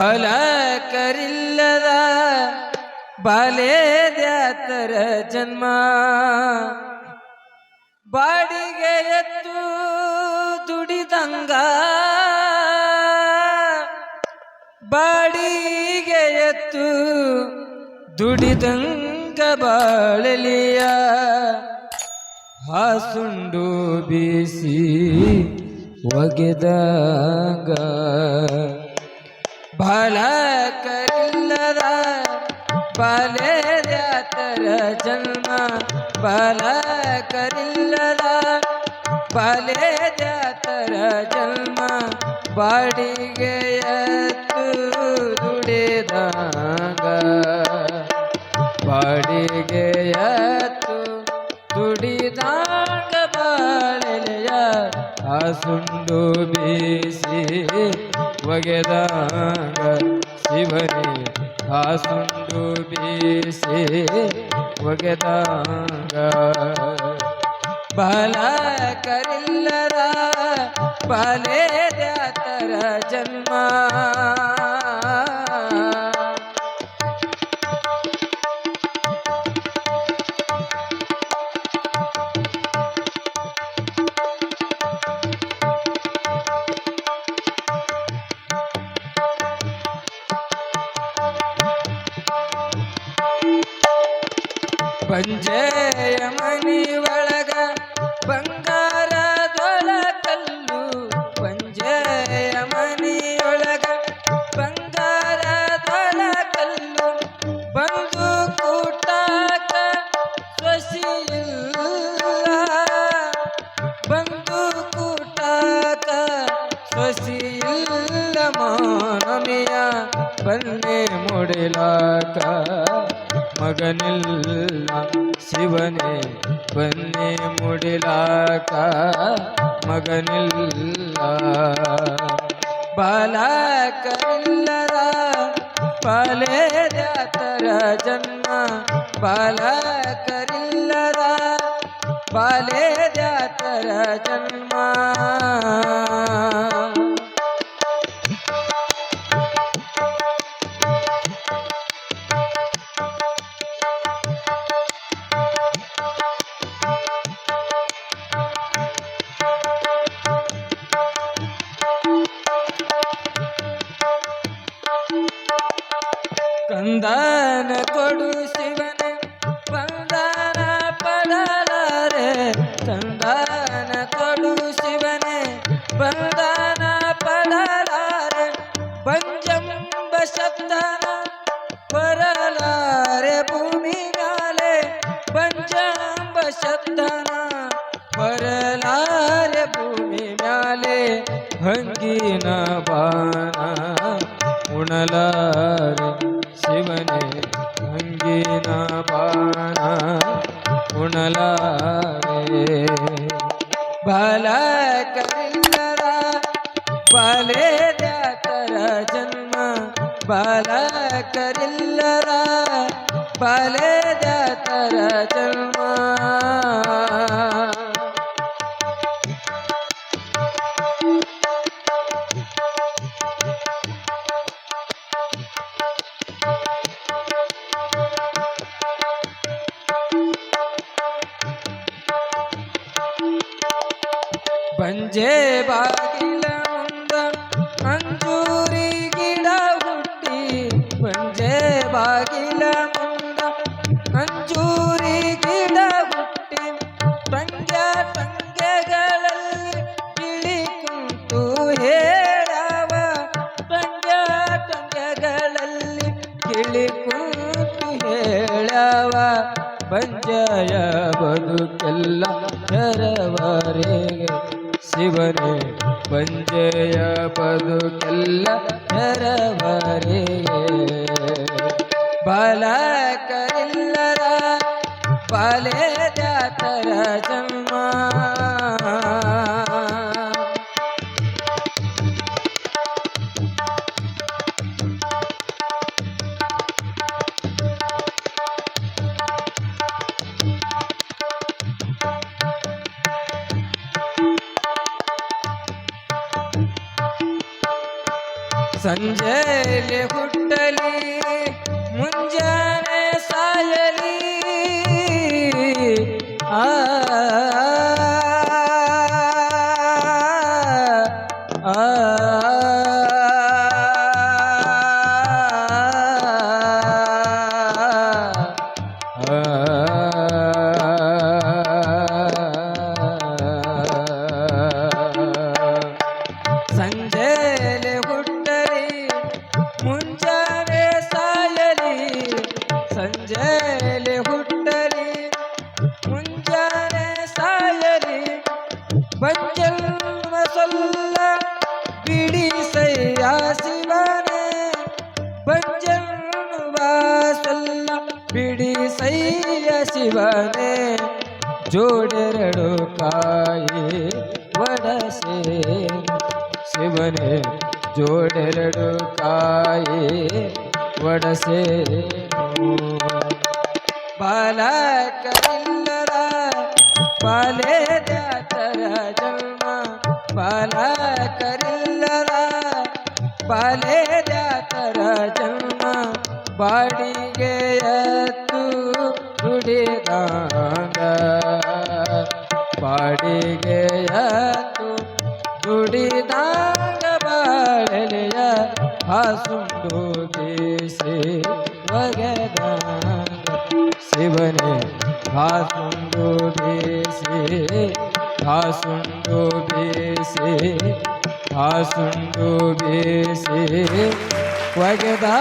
ಫಲ ಕರಿಲ್ಲದ ಬಾಲೆ ದ್ಯಾತರ ಜನ್ಮ. ಬಾಡಿಗೆ ಎತ್ತು ದುಡಿದಂಗ. ಬಾಡಿಗೆ ಎತ್ತು ದುಡಿದಂಗ ಬಾಳಲಿಯ. ಹಾಸುಂಡು ಬೀಸಿ ಒಗೆದಾಗ. ಬಾಳ ಕರಿಲ್ಲದ ಬಾಲೆ ದ್ಯಾತರ ಜನ್ಮ ಫಲ ಕರಿಲ್ಲದ ಬಾಲೆ ದ್ಯಾತರ ಜನ್ಮ, ಬಾಡಿಗೆ ಎತ್ತು ದುಡಿದಾಗ. ಎತ್ತು ದುಡಿದಾಗ ಬಾಳೆಲೆಯ ಆ ಬೀಸಿ ಒಗೆದಾಗ ಶಿವನೇ ಆ ಸುಂಡು ಬೀಸಿ ಒಗೆದಾಗ ಬಾಲ ಕರಿಲ್ಲದ ಬಾಲೆ ದ್ಯಾತರ ಜನ್ಮ ಪಂಜೆಯ ಮನಿ ಒಳಗ ಬಂಗಾರದೊಳ ಕಲ್ಲು ಪಂಜೆಯ ಮನಿಯೊಳಗ ಬಂಗಾರದೊಳ ಕಲ್ಲು ಬಂದು ಕೂಟಾಕ ಸೊಸಿಯಿಲ್ಲ ಬಂದು ಕೂಟಾಕ ಸೊಸಿಯಿಲ್ಲ ಮಾನಮಿಯ ಬನ್ನೆ ಮುಡಿಲಾಕ മകനില്ല ശിവനെ വന്നെ മുടിലാക്ക മകനില്ല. ബാലകനില്ലറ പാലേ ജന്മ ബാലകരില്ലറ പാലേ ജന്മ बंधन पडू शिवन बंधन पडल रे. बंधन पडू शिवन बंधन पडल रे. पंचम सत्तन परल रे भूमी गाले पंचम सत्तन परला रे भूमी गाले भंगी न बाना ಶಿವನೇ ಹಂಗಿನ ಬಾಣ ಉಣಲಾರೆ ಬಾಲ ಕರಿಲ್ಲರ ಬಾಲೆ ದ್ಯಾತರ ಜನ್ಮ ಬಾಲ ಕರಿಲ್ಲರ ಬಾಲೆ ದ್ಯಾತರ ಜನ್ಮ ಬಂಜೆ ಬಾಗಿಲ ಮುಂದ ಅಂಜೂರಿ ಗಿಡ ಹುಟ್ಟಿ. ಬಂಜೆ ಬಾಗಿಲ ಮುಂದ ಅಂಜೂರಿ ಗಿಡ ಹುಟ್ಟಿ. ಟಂಗ್ಯ ಟಂಗ್ಯಗಳಲ್ಲಿ ಇಳಿ ಕುಂತು ಹೇಳವ. ಟಂಗ್ಯ ಟಂಗ್ಯಗಳಲ್ಲಿ ಇಳಿ ಕುಂತು ಹೇಳವ. ಪಂಜಯ ಬದುಕೆಲ್ಲ ಎರವರೆಗೆ ಶಿವನೇ ಬಂಜೆಯ ಬದುಕೆಲ್ಲ ಎರವರೆಗೆ ಬಾಲ ಕರಿಲ್ಲರ ಬಾಲೆ ಜಾತರ ಜನ್ಮ ಸಂಜೆಯಲ್ಲಿ ಹುಟ್ಟಲಿ ಮುಂಜಾನೆ ಸಂಜೆಲೆ ಹುಟ್ಟಲಿ ಮುಂಜಾನೆ ಸಾಯಲಿ ಬಂಜಲ್ಮ ಸೊಲ್ಲ ಬಿಡಿ ಸೈಯ ಶಿವನೇ ಬಂಜಲ್ವ ಸೊಲ್ಲ ಬಿಡಿ ಸೈಯ ಶಿವನೇ ಜೋಡೆರಡು ಕಾಯಿ ಒಡಸೆ ಶಿವನೇ ಜೋಡೆರಡು ಕಾಯಿ ಒಡಸೆ ಬಾಲಕರಿಲ್ಲರ ಬಾಲೆ ಜಾತರ ಜನ್ಮ ಬಾಲಕರಿಲ್ಲರ ಬಾಲೆ ಜಾತರ ಜನ್ಮ ಬಾಡಿಗೆ ಎತ್ತು ದುಡಿದಾಂಗ ಬಾಡಿಗೆ ಎತ್ತು ದುಡಿದಾಂಗ ಬಾಳೆಲೆಯ ಹಾಸುಂಡು ಬೀಸಿ ಒಗೆದಾಂಗ জীবনে ভাসুন্দু বেশে ভাসুন্দু বেশে ভাসুন্দু বেশে ভগদা